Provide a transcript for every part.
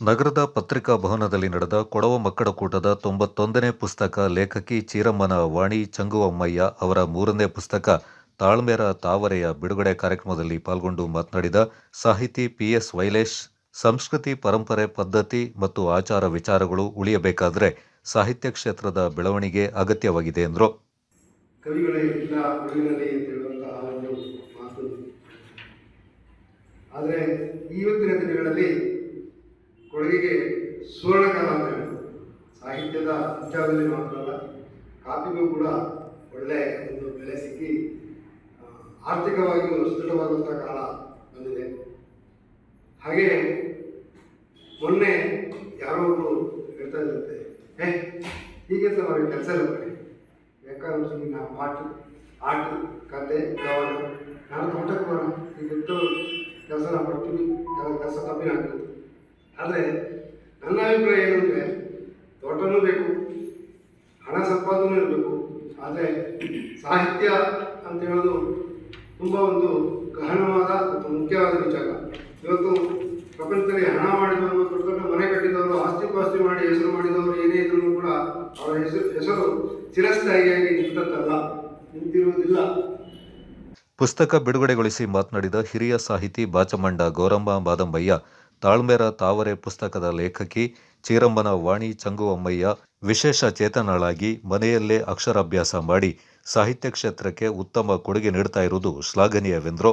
ನಗರದ ಪತ್ರಿಕಾ ಭವನದಲ್ಲಿ ನಡೆದ ಕೊಡವ ಮಕ್ಕಳ ಕೂಟದ ತೊಂಬತ್ತೊಂದನೇ ಪುಸ್ತಕ ಲೇಖಕಿ ಚೀರಮ್ಮನ ವಾಣಿ ಚಂಗುವಮ್ಮಯ್ಯ ಅವರ ಮೂರನೇ ಪುಸ್ತಕ ತಾಳ್ಮೆರ ತಾವರೆಯ ಬಿಡುಗಡೆ ಕಾರ್ಯಕ್ರಮದಲ್ಲಿ ಪಾಲ್ಗೊಂಡು ಮಾತನಾಡಿದ ಸಾಹಿತಿ ಪಿಎಸ್ ವೈಲೇಶ್, ಸಂಸ್ಕೃತಿ ಪರಂಪರೆ ಪದ್ಧತಿ ಮತ್ತು ಆಚಾರ ವಿಚಾರಗಳು ಉಳಿಯಬೇಕಾದರೆ ಸಾಹಿತ್ಯ ಕ್ಷೇತ್ರದ ಬೆಳವಣಿಗೆ ಅಗತ್ಯವಾಗಿದೆ ಎಂದರು. ಇವತ್ತಿನ ಇಲ್ಲ ಉಳಿವಿನಲ್ಲಿ ಅಂತ ಹೇಳುವಂತಹ ಒಂದು ಮಾತು ಆದರೆ ಇವತ್ತಿನ ದಿನಗಳಲ್ಲಿ ಕೊಡಗಿಗೆ ಸುವರ್ಣಕಾಲ ಅಂತ ಹೇಳ್ಬೋದು ಸಾಹಿತ್ಯದ ವಿಚಾರದಲ್ಲಿ ಮಾತ್ರ ಅಲ್ಲ ಕಾಪಿಗೂ ಕೂಡ ಒಳ್ಳೆಯ ಒಂದು ಬೆಲೆ ಸಿಕ್ಕಿ ಆರ್ಥಿಕವಾಗಿ ಆರ್ಥಿಕವಾಗಿಯೂ ಸುದೃಢವಾದಂಥ ಕಾಲ ಬಂದಿದೆ. ಹಾಗೆ ಮೊನ್ನೆ ಯಾರೋ ಒಬ್ಬರು ಹೇಳ್ತಾ ಇದ್ದಂತೆ ಏ, ಹೀಗೆ ಅವ್ರಿಗೆ ಕೆಲಸ ಇಲ್ಲ ಬರೀ ಬೇಕಾದ್ರೆ ಮಾಟು ಪಾಠ, ಆಟ, ಕತೆ ಗವನ ನಾನು ತೋಟಕ್ಕೆ ಬರೋಣ ಈಗ ಕೆಲಸ ನಾವು ಮಾಡ್ತೀವಿ ಕೆಲಸ ಆಗ್ತದೆ ಆದರೆ ನನ್ನ ಅಭಿಪ್ರಾಯ ಏನು ಅಂದರೆ ತೋಟನೂ ಬೇಕು, ಹಣ ಸಂಪಾದನೆ ಇರಬೇಕು. ಆದರೆ ಸಾಹಿತ್ಯ ಅಂತ ಹೇಳೋದು ತುಂಬ ಒಂದು ಗಹನವಾದ ಮತ್ತು ಮುಖ್ಯವಾದ ವಿಚಾರ. ಇವತ್ತು ಪ್ರಪಂಚದಲ್ಲಿ ಹಣ ಮಾಡಿದವರು, ದೊಡ್ಡ ದೊಡ್ಡ ಮನೆ ಕಟ್ಟಿದವರು, ಆಸ್ತಿ ಪಾಸ್ತಿ ಮಾಡಿ ಹೆಸರು ಮಾಡಿದವರು ಏನೇ ಇದ್ರೂ ಕೂಡ ಅವರ ಹೆಸರು ಹೆಸರು ಚಿರಸ್ಥಾಯಿಯಾಗಿ ನಿಂತದ್ದಲ್ಲ, ನಿಂತಿರುವುದಿಲ್ಲ. ಪುಸ್ತಕ ಬಿಡುಗಡೆಗೊಳಿಸಿ ಮಾತನಾಡಿದ ಹಿರಿಯ ಸಾಹಿತಿ ಬಾಚಮಂಡ ಗೌರಮ್ಮ ಮಾದಂಬಯ್ಯ ತಾಳ್ಮೆರ ತಾವರೆ ಪುಸ್ತಕದ ಲೇಖಕಿ ಚೀರಂಬನ ವಾಣಿ ಚಂಗುವಮ್ಮಯ್ಯ ವಿಶೇಷ ಚೇತನಳಾಗಿ ಮನೆಯಲ್ಲೇ ಅಕ್ಷರಾಭ್ಯಾಸ ಮಾಡಿ ಸಾಹಿತ್ಯ ಕ್ಷೇತ್ರಕ್ಕೆ ಉತ್ತಮ ಕೊಡುಗೆ ನೀಡ್ತಾ ಇರುವುದು ಶ್ಲಾಘನೀಯವೆಂದರು.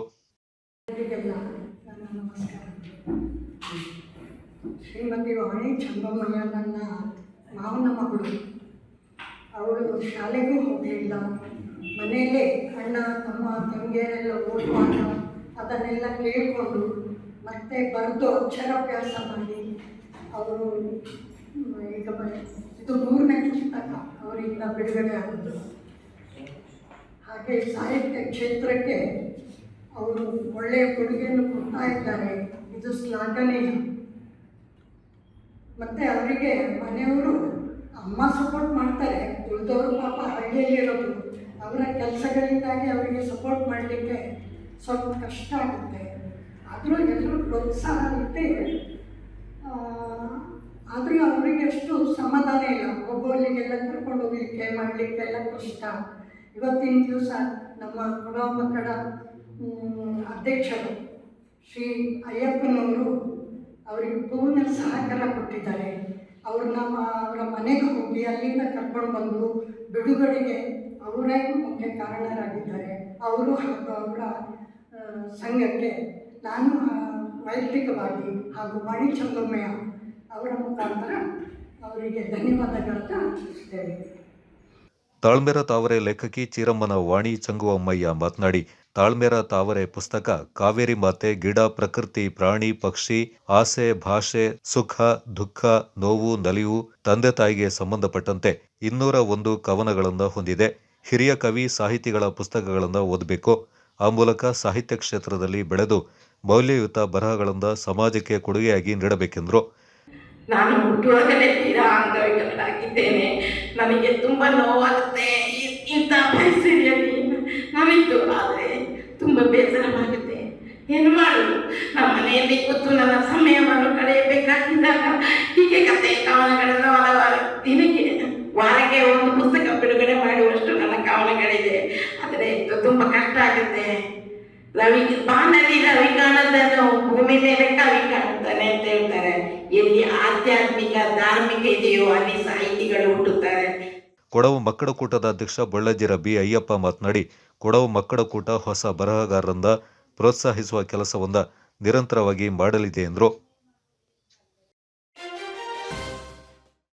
ಶ್ರೀಮತಿ ವಾಣಿ ಚಂಗಮ್ಮಯ್ಯ ನನ್ನ ಮಾವನ ಮಗಳು. ಅವಳು ಶಾಲೆಗೂ ಹೋಗಲಿಲ್ಲ ಮನೆಯಲ್ಲೇ ಅಣ್ಣ, ತಮ್ಮ, ತಂಗಿಯರೆಲ್ಲ ಓದುವಾಗ ಅದನ್ನೆಲ್ಲ ಕೇಳಿಕೊಂಡು ಮತ್ತೆ ಬರೆದು ಅಕ್ಷರಾಭ್ಯಾಸ ಮಾಡಿ ಅವರು ಈಗ ಇದು ಮೂರನೇ ಪುಸ್ತಕ ಅವರಿಂದ ಬಿಡುಗಡೆ ಆಗೋದು ಹಾಗೆ ಸಾಹಿತ್ಯ ಕ್ಷೇತ್ರಕ್ಕೆ ಅವರು ಒಳ್ಳೆಯ ಕೊಡುಗೆಯನ್ನು ಕೊಡ್ತಾ ಇದ್ದಾರೆ. ಇದು ಶ್ಲಾಘನೀಯ. ಮತ್ತು ಅವರಿಗೆ ಮನೆಯವರು ಅಮ್ಮ ಸಪೋರ್ಟ್ ಮಾಡ್ತಾರೆ. ಉಳಿದವರು ಪಾಪ ಹಳ್ಳಿಯಲ್ಲಿರೋದು ಅವರ ಕೆಲಸಗಳಿಂದಾಗಿ ಅವರಿಗೆ ಸಪೋರ್ಟ್ ಮಾಡಲಿಕ್ಕೆ ಸ್ವಲ್ಪ ಕಷ್ಟ ಆಗುತ್ತೆ. ಆದರೂ ಎಲ್ಲರೂ ಪ್ರೋತ್ಸಾಹ ಇದೆ ಆದರೂ ಅವರಿಗೆ ಅಷ್ಟು ಸಮಾಧಾನ ಇಲ್ಲ. ಹೋಗೋಲಿಗೆಲ್ಲ ಕರ್ಕೊಂಡು ಹೋಗ್ಲಿಕ್ಕೆ ಮಾಡಲಿಕ್ಕೆಲ್ಲ ಕಷ್ಟ. ಇವತ್ತಿನ ದಿವಸ ನಮ್ಮ ಗುಣಮಕ್ಕಳ ಮಕ್ಕಳ ಅಧ್ಯಕ್ಷರು ಶ್ರೀ ಅಯ್ಯಪ್ಪನವರು ಅವರಿಗೆ ಪೂರ್ಣ ಸಹಕಾರ ಕೊಟ್ಟಿದ್ದಾರೆ. ಅವರು ನಮ್ಮ, ಅವರ ಮನೆಗೆ ಹೋಗಿ ಅಲ್ಲಿಂದ ಕರ್ಕೊಂಡು ಬಂದು ಬಿಡುಗಡೆಗೆ ಅವರೇ ಮುಖ್ಯ ಕಾರಣರಾಗಿದ್ದಾರೆ. ಅವರು ಹಾಗೂ ಅವರ ಸಂಘಕ್ಕೆ ನಾನು ವೈಯಕ್ತಿಕವಾಗಿ ಹಾಗೂ ಮಣಿ ಚಂಗಮ್ಮಯ್ಯ ಅವರ ಮುಖಾಂತರ ಅವರಿಗೆ ಧನ್ಯವಾದಗಳನ್ನು ಅರ್ಪಿಸುತ್ತೇನೆ ತಾಳ್ಮೆರ ತಾವರೆ ಲೇಖಕಿ ಚೀರಮ್ಮನ ವಾಣಿ ಚಂಗುವಮ್ಮಯ್ಯ ಮಾತನಾಡಿ, ತಾಳ್ಮೆರ ತಾವರೆ ಪುಸ್ತಕ ಕಾವೇರಿ ಮಾತೆ, ಗಿಡ, ಪ್ರಕೃತಿ, ಪ್ರಾಣಿ, ಪಕ್ಷಿ, ಆಸೆ, ಭಾಷೆ, ಸುಖ, ದುಃಖ, ನೋವು, ನಲಿವು, ತಂದೆ ತಾಯಿಗೆ ಸಂಬಂಧಪಟ್ಟಂತೆ ಇನ್ನೂರ ಒಂದು ಕವನಗಳನ್ನು ಹೊಂದಿದೆ. ಹಿರಿಯ ಕವಿ ಸಾಹಿತಿಗಳ ಪುಸ್ತಕಗಳನ್ನು ಓದಬೇಕು. ಆ ಮೂಲಕ ಸಾಹಿತ್ಯ ಕ್ಷೇತ್ರದಲ್ಲಿ ಬೆಳೆದು ಮೌಲ್ಯಯುತ ಬರಹಗಳಿಂದ ಸಮಾಜಕ್ಕೆ ಕೊಡುಗೆಯಾಗಿ ನೀಡಬೇಕೆಂದರು. ನಾನು ಹುಟ್ಟುವಾಗಲೇ ತೀರಾ ಅಂಗವಿಕಲನಾಗಿದ್ದೇನೆ. ನನಗೆ ತುಂಬ ನೋವಾಗುತ್ತೆ ಇಂಥ ಪರಿಸ್ಥಿತಿಯಲ್ಲಿ. ನಾನಿದ್ದು ಆದರೆ ತುಂಬ ಬೇಸರವಾಗುತ್ತೆ. ಏನು ಮಾಡುದು? ನಮ್ಮ ಮನೆಯಲ್ಲಿ ಕೂತು ನನ್ನ ಸಮಯವನ್ನು ಕಳೆಯಬೇಕಾಗಿದ್ದಾಗ ಹೀಗೆ ಕತೆ ಕವನಗಳನ್ನು ಹಲವಾರು ದಿನಕ್ಕೆ, ವಾರಕ್ಕೆ ಒಂದು ಪುಸ್ತಕ ಬಿಡುಗಡೆ ಮಾಡುವಷ್ಟು ನನ್ನ ಕವನಗಳಿದೆ. ಆದರೆ, ಇದು ತುಂಬ ಕಷ್ಟ ಆಗುತ್ತೆ. ರವಿ, ಬಾನಲ್ಲಿ ರವಿ ಕಾಣದನ್ನು ಭೂಮಿ ಮೇಲೆ ಕವಿ ಕಾಣುತ್ತಾನೆ ಅಂತ ಹೇಳ್ತಾರೆ. ಎಲ್ಲಿ ಆಧ್ಯಾತ್ಮಿಕ, ಧಾರ್ಮಿಕ ಇದೆಯೋ ಅಲ್ಲಿ ಸಾಹಿತಿಗಳು ಹುಟ್ಟುತ್ತಾರೆ. ಕೊಡವು ಮಕ್ಕಳ ಕೂಟದ ಅಧ್ಯಕ್ಷ ಬಳ್ಳಾಜಿ ಬಿ ಅಯ್ಯಪ್ಪ ಮಾತನಾಡಿ, ಕೊಡವು ಮಕ್ಕಳ ಕೂಟ ಹೊಸ ಬರಹಗಾರರಿಂದ ಪ್ರೋತ್ಸಾಹಿಸುವ ಕೆಲಸವನ್ನ ನಿರಂತರವಾಗಿ ಮಾಡಲಿದೆ ಎಂದರು.